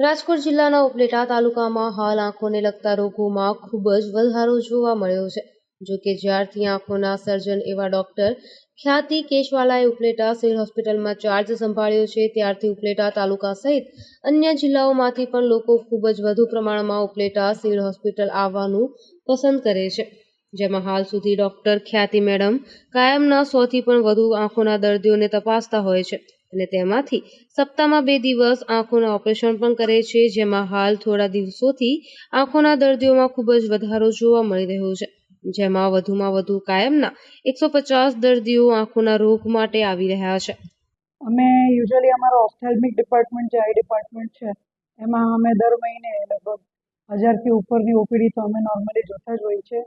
રાજકોટ જિલ્લાના ઉપલેટા તાલુકામાં હાલ આંખોને લગતા રોગોમાં ખૂબ જ વધારો જોવા મળ્યો છે. જો કે જ્યારથી આંખોના સર્જન એવા ડોક્ટર ખ્યાતિ કેશવાલાએ ઉપલેટા સિવિલ હોસ્પિટલમાં ચાર્જ સંભાળ્યો છે, ત્યારથી ઉપલેટા તાલુકા સહિત અન્ય જિલ્લાઓમાંથી પણ લોકો ખૂબ જ વધુ પ્રમાણમાં ઉપલેટા સિવિલ હોસ્પિટલ આવવાનું પસંદ કરે છે. જેમાં હાલ સુધી ડોક્ટર ખ્યાતિ મેડમ કાયમના સોથી પણ વધુ આંખોના દર્દીઓને તપાસતા હોય છે. અને તેમાંથી સપ્તાહમાં બે દિવસ આંખોના ઓપરેશન પણ કરે છે, જેમાં હાલ થોડા દિવસોથી આંખોના દર્દીઓમાં ખૂબ જ વધારો જોવા મળી રહ્યો છે. જેમાં વધુમાં વધુ કાયમના એકસો પચાસ દર્દીઓ આંખોના રોગ માટે આવી રહ્યા છે. અમે યુઝ્યુઅલી અમારો ઓફથેલ્મિક ડિપાર્ટમેન્ટ જે આઈ ડિપાર્ટમેન્ટ છે. એમાં અમે દર મહિને લગભગ હજારથી ઉપરની ઓપીડી તો અમે નોર્મલી જોતા જ હોઈએ છીએ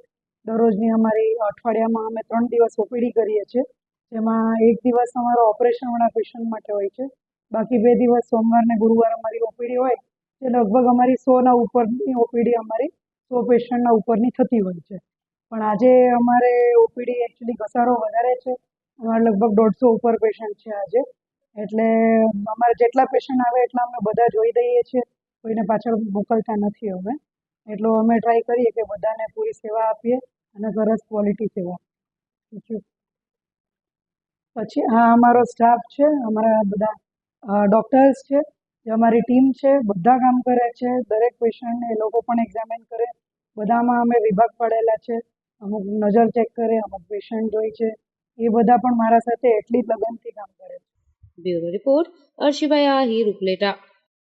દરરોજની અમારી અઠવાડિયામાં અમે ત્રણ દિવસ ઓપીડી કરીએ છીએ. જેમાં એક દિવસ અમારો ઓપરેશનવાળા પેશન્ટ માટે હોય છે. બાકી બે દિવસ સોમવાર ને ગુરુવાર અમારી ઓપીડી હોય જે લગભગ અમારી સોના ઉપરની ઓપીડી અમારી સો પેશન્ટના ઉપરની થતી હોય છે. પણ આજે અમારે ઓપીડી એકચ્યુઅલી ઘસારો વધારે છે. અમારે લગભગ દોઢસો ઉપર પેશન્ટ છે આજે. એટલે અમારે જેટલા પેશન્ટ આવે એટલા અમે બધા જોઈ દઈએ છીએ. કોઈને પાછળ મોકલતા નથી અમે એટલો અમે ટ્રાય કરીએ કે બધાને પૂરી સેવા આપીએ અને સરસ ક્વોલિટી સેવા. થેન્ક યુ પછી આ અમારો સ્ટાફ છે, અમારા બધા ડૉક્ટર્સ છે, જે અમારી ટીમ છે, બધા કામ કરે છે, દરેક પેશન્ટને એ લોકો પણ એક્ઝામિન કરે. બધામાં અમે વિભાગ પડેલા છે, અમુક નજર ચેક કરે, અમુક પેશન્ટ જોઈ છે. એ બધા પણ મારા સાથે એટલી લગનથી કામ કરે છે. Bureau report Arshibhai Ahir Upleta.